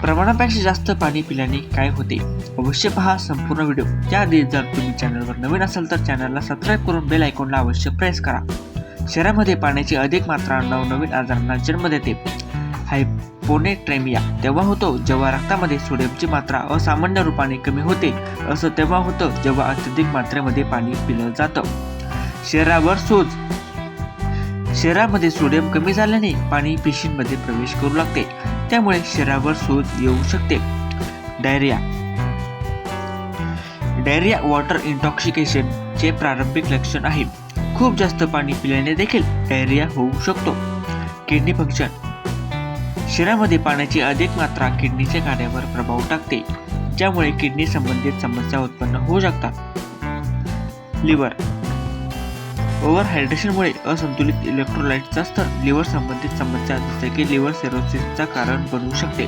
प्रमाणापेक्षा जास्त पाणी पिल्याने काय होते? अवश्य पहा संपूर्ण व्हिडिओ. त्याआधी जर तुम्ही चॅनलवर नवीन असाल तर चॅनलला सबस्क्राईब करून बेल आयकॉनला अवश्य प्रेस करा. शरीरामध्ये पाण्याची अधिक मात्रा नवनवीन आजारांना जन्म देते. हायपोनेट्रेमिया तेव्हा होतो जेव्हा रक्तामध्ये सोडियमची मात्रा असामान्य रूपाने कमी होते. असं तेव्हा होतं जेव्हा अत्यधिक मात्रेमध्ये पाणी पिलं जातं. शरीरावर सूज शरीरामध्ये सोडियम कमी झाल्याने पाणी पेशींमध्ये प्रवेश करू लागते. त्यामुळे शरीरावर सूज येऊ शकते. डायरिया. डायरिया वॉटर इंटॉक्सिकेशन चे प्रारंभिक लक्षण आहे. खूप जास्त पाणी पिल्याने देखील डायरिया होऊ शकतो. किडनी फंक्शन शरीरामध्ये पाण्याची अधिक मात्रा किडनीच्या कार्यावर प्रभाव टाकते. ज्यामुळे किडनी संबंधित समस्या उत्पन्न होऊ शकतात. लिव्हर. ओव्हर हायड्रेशनमुळे असंतुलित इलेक्ट्रोलाइटचा स्तर लिव्हर संबंधित समस्या जसे की लिव्हर सिरोसिसचा कारण बनू शकते.